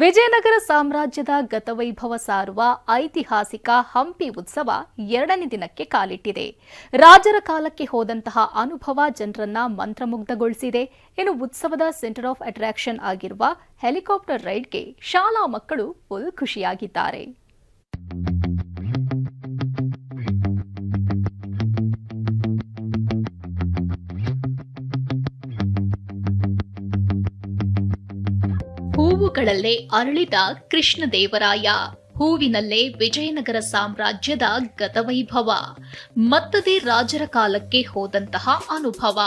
ವಿಜಯನಗರ ಸಾಮ್ರಾಜ್ಯದ ಗತವೈಭವ ಸಾರುವ ಐತಿಹಾಸಿಕ ಹಂಪಿ ಉತ್ಸವ ಎರಡನೇ ದಿನಕ್ಕೆ ಕಾಲಿಟ್ಟಿದೆ. ರಾಜರ ಕಾಲಕ್ಕೆ ಹೋದಂತಹ ಅನುಭವ ಜನರನ್ನ ಮಂತ್ರಮುಗ್ಧಗೊಳಿಸಿದೆ. ಇನ್ನು ಉತ್ಸವದ ಸೆಂಟರ್ ಆಫ್ ಅಟ್ರಾಕ್ಷನ್ ಆಗಿರುವ ಹೆಲಿಕಾಪ್ಟರ್ ರೈಡ್ಗೆ ಶಾಲಾ ಮಕ್ಕಳು ಫುಲ್ ಖುಷಿಯಾಗಿದ್ದಾರೆ. ಹೂವುಗಳಲ್ಲೇ ಅರಳಿದ ಕೃಷ್ಣದೇವರಾಯ. ಹೂವಿನಲ್ಲೇ ವಿಜಯನಗರ ಸಾಮ್ರಾಜ್ಯದ ಗತವೈಭವ. ಮತ್ತದೇ ರಾಜರ ಕಾಲಕ್ಕೆ ಹೋದಂತಹ ಅನುಭವ.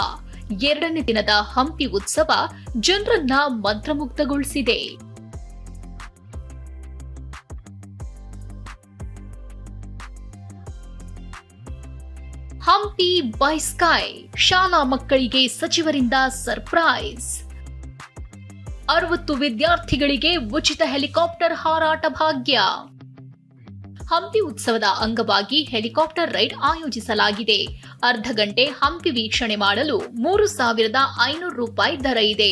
ಎರಡನೇ ದಿನದ ಹಂಪಿ ಉತ್ಸವ ಜನರನ್ನ ಮಂತ್ರಮುಗ್ಧಗೊಳಿಸಿದೆ. ಹಂಪಿ ಬೈ ಸ್ಕೈ, ಶಾಲಾ ಮಕ್ಕಳಿಗೆ ಸಚಿವರಿಂದ ಸರ್ಪ್ರೈಸ್. ಅರವತ್ತು ವಿದ್ಯಾರ್ಥಿಗಳಿಗೆ ಉಚಿತ ಹೆಲಿಕಾಪ್ಟರ್ ಹಾರಾಟ ಭಾಗ್ಯ. ಹಂಪಿ ಉತ್ಸವದ ಅಂಗವಾಗಿ ಹೆಲಿಕಾಪ್ಟರ್ ರೈಡ್ ಆಯೋಜಿಸಲಾಗಿದೆ. ಅರ್ಧ ಗಂಟೆ ಹಂಪಿ ವೀಕ್ಷಣೆ ಮಾಡಲು ಮೂರು ಸಾವಿರದ ಐನೂರು ರೂಪಾಯಿ ದರ ಇದೆ.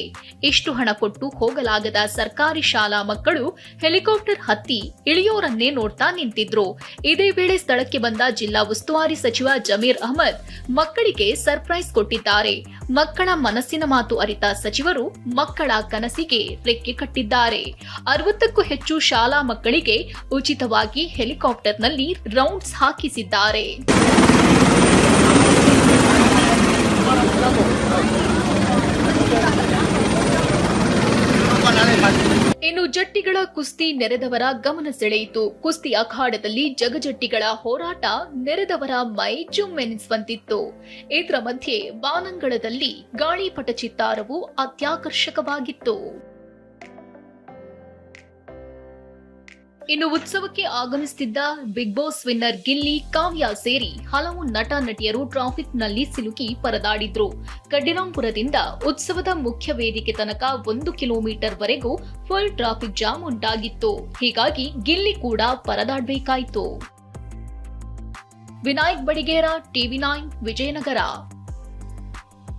ಇಷ್ಟು ಹಣ ಕೊಟ್ಟು ಹೋಗಲಾಗದ ಸರ್ಕಾರಿ ಶಾಲಾ ಮಕ್ಕಳು ಹೆಲಿಕಾಪ್ಟರ್ ಹತ್ತಿ ಇಳಿಯೋರನ್ನೇ ನೋಡ್ತಾ ನಿಂತಿದ್ರು. ಇದೇ ವೇಳೆ ಸ್ಥಳಕ್ಕೆ ಬಂದ ಜಿಲ್ಲಾ ಉಸ್ತುವಾರಿ ಸಚಿವ ಜಮೀರ್ ಅಹಮದ್ ಮಕ್ಕಳಿಗೆ ಸರ್ಪ್ರೈಸ್ ಕೊಟ್ಟಿದ್ದಾರೆ. ಮಕ್ಕಳ ಮನಸ್ಸಿನ ಮಾತು ಅರಿತ ಸಚಿವರು ಮಕ್ಕಳ ಕನಸಿಗೆ ರೆಕ್ಕೆ ಕಟ್ಟಿದ್ದಾರೆ. ಅರವತ್ತಕ್ಕೂ ಹೆಚ್ಚು ಶಾಲಾ ಮಕ್ಕಳಿಗೆ ಉಚಿತವಾಗಿ ಹೆಲಿಕಾಪ್ಟರ್ನಲ್ಲಿ ರೌಂಡ್ಸ್ ಹಾಕಿಸಿದ್ದಾರೆ. ಇನ್ನು ಜಟ್ಟಿಗಳ ಕುಸ್ತಿ ನೆರೆದವರ ಗಮನ ಸೆಳೆಯಿತು. ಕುಸ್ತಿ ಅಖಾಡದಲ್ಲಿ ಜಗಜಟ್ಟಿಗಳ ಹೋರಾಟ ನೆರೆದವರ ಮೈ ಜುಮ್ಮೆನಿಸುವಂತಿತ್ತು. ಇದರ ಮಧ್ಯೆ ಬಾನಂಗಳದಲ್ಲಿ ಗಾಳಿಪಟ ಚಿತ್ತಾರವು ಅತ್ಯಾಕರ್ಷಕವಾಗಿತ್ತು. ಇನ್ನು ಉತ್ಸವಕ್ಕೆ ಆಗಮಿಸುತ್ತಿದ್ದ Bigg Boss winner Gilli, Kavya ಸೇರಿ ಹಲವು ನಟ, ನಟಿಯರು ಟ್ರಾಫಿಕ್ನಲ್ಲಿ ಸಿಲುಕಿ ಪರದಾಡಿದ್ರು. ಕಡ್ಡಿರಾಂಪುರದಿಂದ ಉತ್ಸವದ ಮುಖ್ಯ ವೇದಿಕೆ ತನಕ ಒಂದು ಕಿಲೋಮೀಟರ್ ವರೆಗೂ ಫುಲ್ ಟ್ರಾಫಿಕ್ ಜಾಮ್ ಉಂಟಾಗಿತ್ತು. ಹೀಗಾಗಿ ಗಿಲ್ಲಿ ಕೂಡ ಪರದಾಡಬೇಕಾಯಿತು. Vinayak Badiger, TV nine, Vijayanagara.